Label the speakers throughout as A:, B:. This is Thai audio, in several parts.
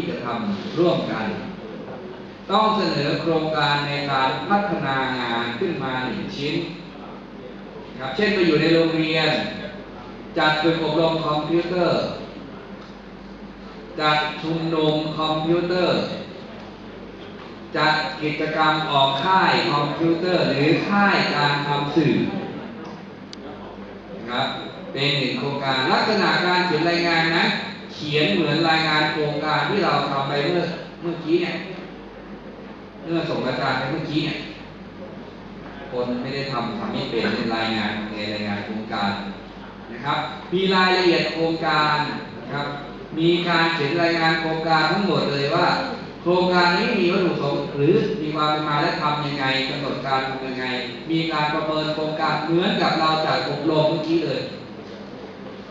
A: ที่จะทำร่วมกัน ต้องเสนอโครงการในการพัฒนางานขึ้นมาหนึ่งชิ้นครับเช่นไปอยู่ในโรงเรียน จัดฝึกอบรมคอมพิวเตอร์ จัดชุมนุมคอมพิวเตอร์ จัดกิจกรรมออกค่ายคอมพิวเตอร์หรือค่ายการทำสื่อนะครับเป็นหนึ่งโครงการลักษณะการเขียนรายงานนะ ขียนเหมือนรายงานโครงการที่เราทำไปเมื่อเมื่อกี้เนี่ยเมื่อส่งอาจารย์ไปเมื่อกี้เนี่ยคนไม่ได้ทำทำไม่เป็นในรายงานในรายงานโครงการนะครับ มีรายละเอียดโครงการนะครับ มีการเขียนรายงานโครงการทั้งหมดเลยว่า โครงการนี้มีวัตถุประสงค์หรือมีความเป็นมาและทำยังไงกำหนดการทำยังไง มีการประเมินโครงการเหมือนกับเราจัดอบรมเมื่อกี้เลย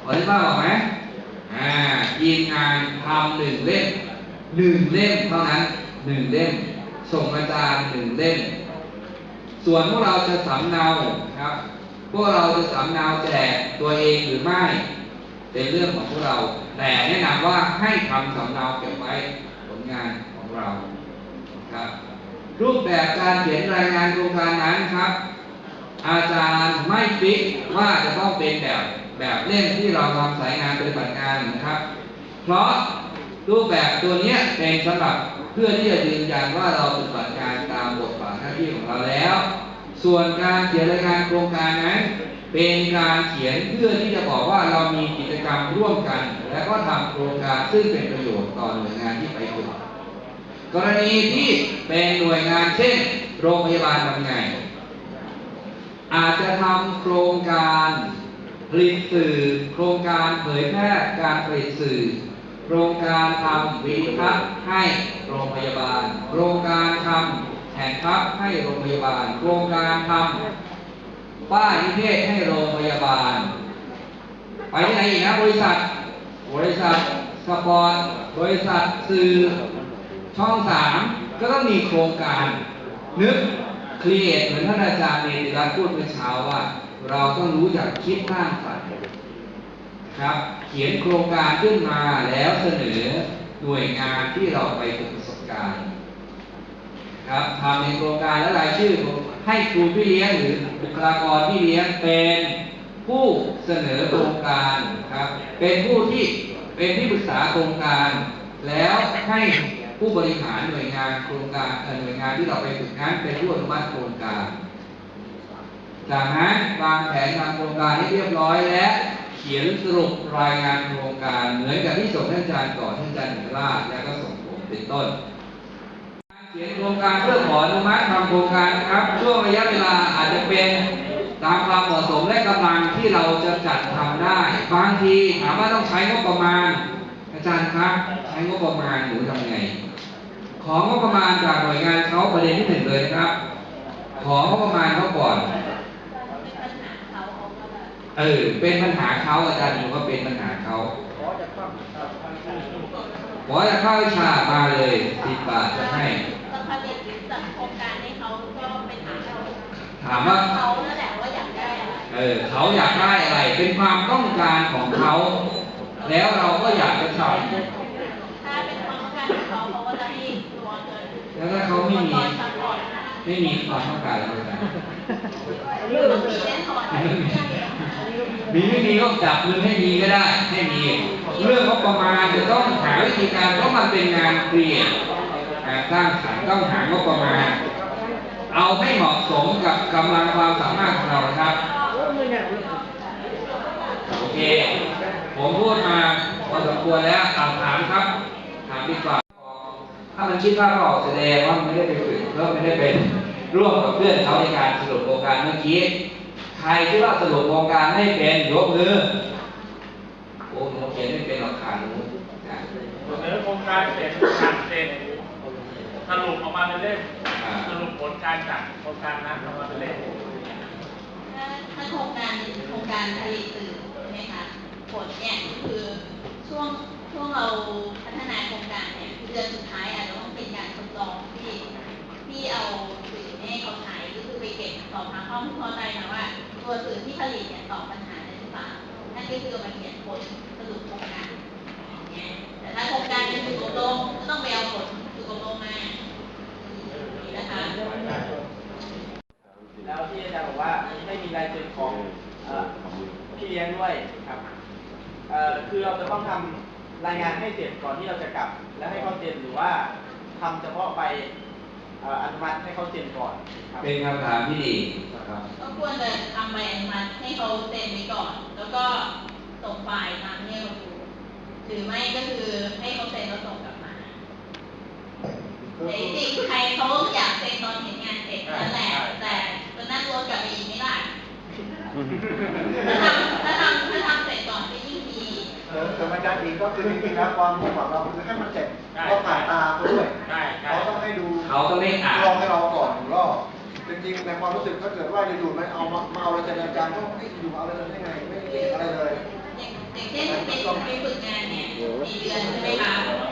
A: พอได้บ้างหรอไหม อ่าทีมงานทำหนึ่งเล่มหนึ่งเล่มเท่านั้นหนึ่งเล่ม ส่งอาจารย์หนึ่งเล่ม ส่วนพวกเราจะสำเนาครับ พวกเราจะสำเนาแจกตัวเองหรือไม่ เป็นเรื่องของพวกเรา แต่แนะนำว่าให้ทำสำเนาเก็บไว้ผลงานของเราครับรูปแบบการเขียนรายงานโครงการนั้นครับ อาจารย์ไม่ฟิกว่าจะต้องเป็นแบบ แบบเล่มที่เราทำสายงานปฏิบัติงานนะครับ เพราะรูปแบบตัวนี้เป็นสำหรับเพื่อที่จะยืนยันว่าเราปฏิบัติงานตามบทบาทหน้าที่ของเราแล้ว ส่วนการเขียนรายงานโครงการนั้น เป็นการเขียนเพื่อที่จะบอกว่าเรามีกิจกรรมร่วมกัน และก็ทำโครงการซึ่งเป็นประโยชน์ต่อหน่วยงานที่ไปฝึกกรณีที่เป็นหน่วยงานเช่น โรงพยาบาลทำไงอาจจะทำโครงการ ผลิตสื่อ โครงการเผยแพร่การผลิตสื่อ โครงการทำวิทัศน์ให้โรงพยาบาล โครงการทำแผนพับให้โรงพยาบาล โครงการทำป้ายนิเทศให้โรงพยาบาล ไปที่ไหนอีกนะบริษัท บริษัทสปอร์ตบริษัทสื่อช่องสามก็ต้องมีโครงการนึกครีเอทเหมือนท่านอาจารย์เนติรัตน์พูดเมื่อเช้าว่า เราต้องรู้จักคิดสร้างสรรค์ครับ เขียนโครงการขึ้นมาแล้วเสนอหน่วยงานที่เราไปฝึกประสบการณ์ครับทำในโครงการและรายชื่อ ให้ครูพี่เลี้ยงหรือบุคลากรที่เลี้ยงเป็นผู้เสนอโครงการครับ เป็นผู้ที่เป็นที่ปรึกษาโครงการ แล้วให้ผู้บริหารหน่วยงานโครงการเอ่อหน่วยงานที่เราไปฝึกนั้นเป็นผู้อนุมัติโครงการ จากนั้นวางแผนทำโครงการให้เรียบร้อยและเขียนสรุปรายงานโครงการเหมือนกับที่ส่งท่านอาจารย์ก่อนท่านอาจารย์เอกราชแล้วก็ส่งผมเป็นต้นการเขียนโครงการเพื่อขออนุมัติทำโครงการครับ ช่วงระยะเวลาอาจจะเป็นตามความเหมาะสมและกำลังที่เราจะจัดทำได้บางทีถามว่าต้องใช้งบประมาณ อาจารย์ครับใช้งบประมาณหนูทำไง ของงบประมาณจากหน่วยงานเขาประเด็นที่หนึ่งเลยนะครับ ของงบประมาณเขาก่อน เออ เป็นปัญหาเขาอาจารย์หนูว่าเป็นปัญหาเขาขอจะเข้าวิชามาเลยสิบบาทจะให้
B: จะผลิตหรือจัดโครงการให้เขาก็ไปถามเรา
A: ถามว่า
B: เขานั่นแหละว่าอยากได้อะไร
A: เออเขาอยากได้อะไร เป็นความต้องการของเขา แล้วเราก็อยากจะท
B: ถ้าเป็นความต้องการของเขาเขาก็จะให้ตัวเงินำ
A: แล้วถ้าเขาไม่มี
B: ตอนซัพพอร์ตนะ
A: ไม่มีความต้องการแล้วนะ
B: เรื่องมีแน่นอน
A: มีไม่มีก็จับมือให้มีก็ได้ให้มี เรื่องงบประมาณจะต้องหาวิธีการเพราะมันเป็นงานเปลี่ยนการสร้างสรรค์ต้องหางบประมาณ เอาให้เหมาะสมกับกำลังความสามารถของเรานะครับโอเค ผมพูดมาพอสมควรแล้วถามถามครับ ถามดีกว่า ถ้ามันคิดว่าก็ออกแสดงว่ามันไม่ได้ไปฝึก แล้วไม่ได้เป็นร่วมกับเพื่อนเขาในการสรุปโครงการเมื่อกี้ ใครที่ว่าสรุปโครงการไม่เป็นยกมือโอ้หนูเขียนไม่เป็นหรอกขาหนูนะ
C: เสนอโครงการเสร็จงานเสร็จสรุปออกมาเป็นเล่ม
A: อ่า
C: สรุปผลการจัดโครงการนั้นออกมาเป็นเล่ม
B: ถ้าถ้าโครงการโครงการผลิตสื่อใช่ไหมคะผลเนี่ยคือช่วงช่วงเราพัฒนาโครงการเนี่ยเดือนสุดท้ายอาจจะต้องเป็นการทดลองที่ที่เอาสื่อให้เขาใช้ก็คือไปเก็บสอบถามข้อมูลพอใจนะว่า ตัวสื่อที่ผลิตเนี่ยตอบปัญหาได้หรือเปล่านั่นก็คือเอามาเขียนผลสรุปโครงการอย่างเงี้ยแต่ถ้าโครงการเป็นสื่ออบรมก็ำ
D: รายงานให้เสร็จก่อนที่เราจะกลับ แล้วให้เขาเซ็นหรือว่าทำเฉพาะไปเอ่ออนุมัติให้เขาเซ็นก่อนครับ
A: เป็นคำถามที่ดีนะครับ
B: ก็ควรจะทำใบอนุมัติให้เขาเซ็นไว้ก่อน แล้วก็ส่งไฟล์มาให้เราดูหรือไม่ก็คือให้เขาเซ็นแล้วส่งกลับมาแต่จริงๆใครเขาอยากเซ็นตอนเห็นงานเสร็จนั่นแหละแต่จะนั่งรถกลับไปอีกไม่ได้ถ้าทำถ้าทำถ้าทำเสร็จก่อนก็ยิ่งดี
E: เออแต่อาจารย์อีกก็คือจริงๆแล้วความมุ่งหวังเราคือให้มันเสร็จก็ผ่านตาเขาด้วย
C: ใช่ใช่
E: เขาต้องให้ดู
A: เขาต้องไม่อ่าน
E: ลองให้เราก่อนหนึ่งรอบจริงๆในความรู้สึกถ้าเกิดว่าอยู่ๆไม่เอามามาเอาอะไรจากอาจารย์ก็ไม่อยู่เอาอะไรเลยได้ไงไม่เห็นอะไรเลย
B: อย่างอย่างเช่นไปไปฝึกงานเนี่ยสี่เดือนใช่ไหมคะ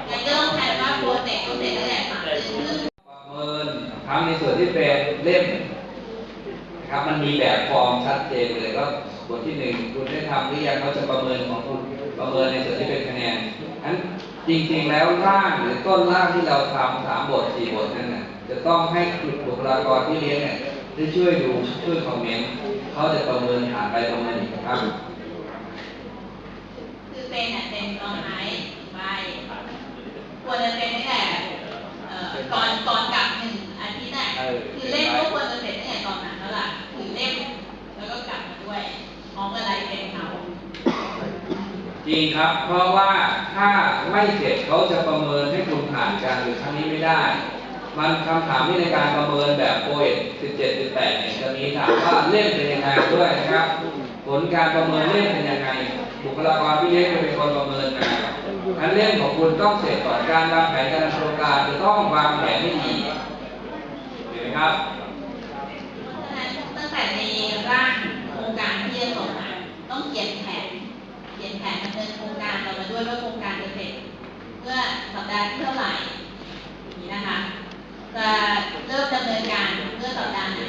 B: งั้นก็ต้องแทนว่าโปรเจกต์ต้องเสร็จตั้งแต่สามเดือนครึ่ง
A: ประเมินทั้งในส่วนที่เป็นเล่มนะครับมันมีแบบฟอร์มชัดเจนเลยว่าบทที่หนึ่งคุณได้ทำหรือยังเขาจะประเมินของคุณ ประเมินในส่วนที่เป็นคะแนนนั้นจริงๆแล้วร่างหรือต้นร่างที่เราทำสามบทสี่บทนั่นน่ะจะต้องให้บุคลากรที่เรียนเนี่ยได้ช่วยดูช่วยคอมเมนต์เขาจะประเมินผ่านไปประเมินอีกครับ
B: คือเซ็นเนี่ยเซ็นตอนท้ายใบควรจะเซ็นตั้งแต่เอ่อก่อนก่อนกลับ ริง
A: ครับ เพราะว่าถ้าไม่เสร็จเขาจะประเมินให้คุณผ่านการหรือครั้งนี้ไม่ได้ มันคำถามที่ในการประเมินแบบโปรเอท17 18เนี่ยจะมีถามว่าเล่มเป็นยังไงด้วยนะครับ ผลการประเมินเล่มเป็นยังไง บุคลากรที่เลี้ยงจะเป็นคนประเมินมาอันเล่มของคุณต้องเสร็จก่อนการวางแผนการดำเนินโครงการจะต้องวางแผนให้ดีเห็นไหมครับ
B: เพราะฉะนั้นตั้งแต่ในร่างโครงการที่จะส่งมาต้องเขียนแผน เขียนแผนดำเนินโครงการเรามาด้วยว่าโครงการจะเสร็จ เมื่อสัปดาห์ที่เท่าไหร่อย่างนี้นะคะ จะ เริ่มดำเนินการเมื่อสัปดาห์ไหน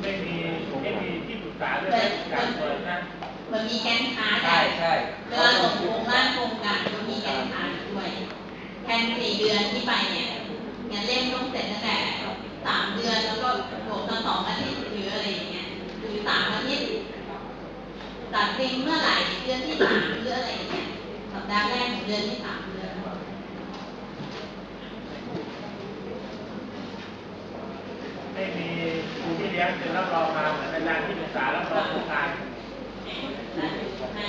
C: ไม่มีไม่มีที่ปรึกษาด้วยนะการเปิดนะ
B: มันมีแกนคาร์ด
A: ใช่ใช่
B: เวลาส่งโครงร่างโครงการก็มีแกนคาร์ดด้วยแทนสี่เดือนที่ไปเนี่ยงานเล่มต้องเสร็จตั้งแต่สามเดือนแล้วก็บวกกันสองอาทิตย์หรืออะไรอย่างเงี้ยหรือสามอาทิตย์ตัดสินเมื่อไหร่เดือนที่สามหรืออะไรอย่างเงี้ยสัปดาห์แรกของเดือนที่สามเดือน
C: ไม่มีครูที่เลี้ยงเป็นรับรองมาเหมือนอาจารย์ที่ปรึกษารับรองโครงการ
B: ให้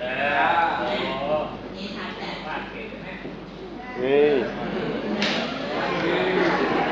C: เออโอ้โห
B: นี่